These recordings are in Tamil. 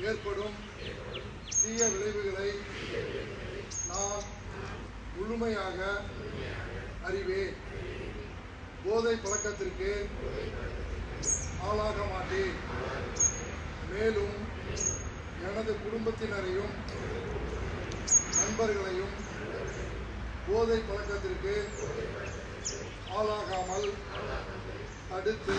ஏற்படும் தீய விளைவுகளை நான் முழுமையாக அறிவேன். போதை பழக்கத்திற்கு ஆளாக மாட்டேன். மேலும் எனது குடும்பத்தினரையும் நண்பர்களையும் போதை பழக்கத்திற்கு ஆளாகாமல் தடுத்து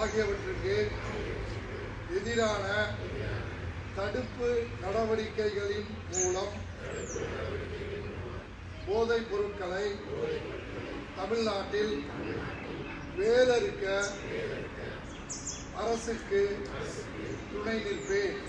ஆகியவற்றுக்கு எதிரான தடுப்பு நடவடிக்கைகளின் மூலம் போதைப் பொருட்களை தமிழ்நாட்டில் வேலறுக்க அரசுக்கு துணை நிற்பேன்.